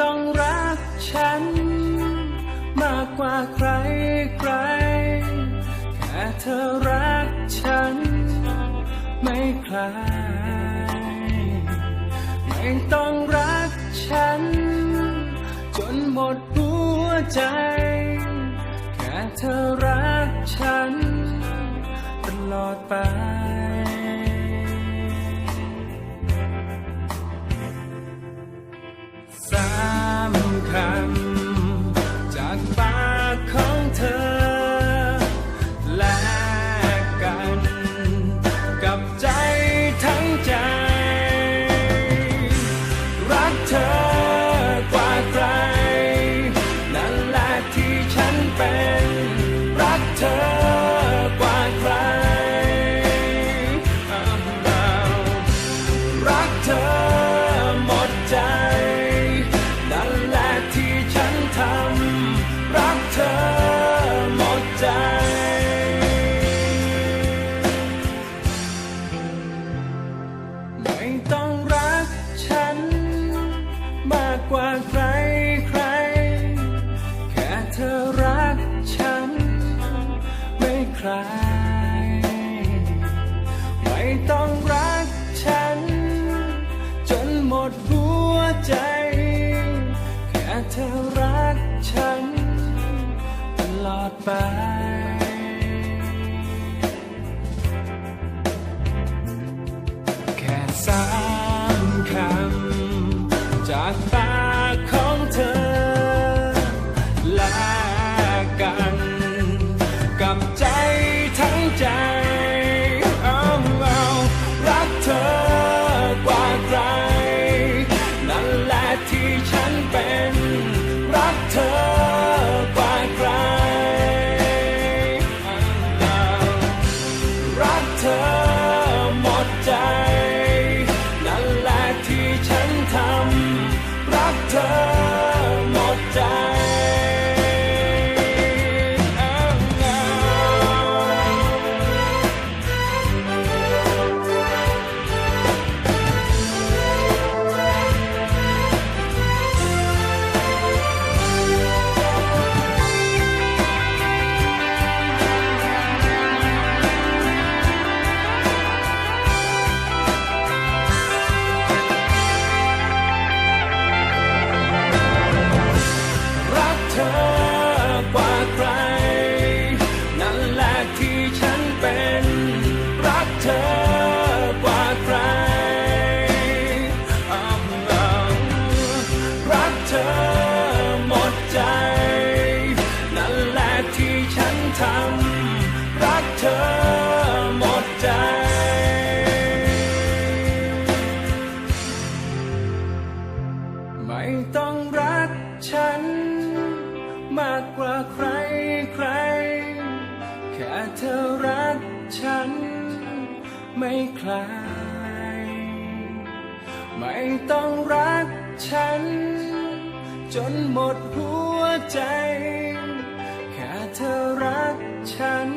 ต้องรักฉัน มากกว่าใครใครแค่เธอรักฉัน ไม่คลายไม่ต้องรักฉัน จนหมดหัวใจ แค่เธอรักฉั จ แค่เธอรักฉัน ตลอดไป แค่สามคำ ไม่ต้องรักฉัน มากกว่าใครใคร แค่เธอรักฉัน ไม่คลาย ไม่ต้องรักฉัน จนหมดหัวใจ แค่เธอรักฉัน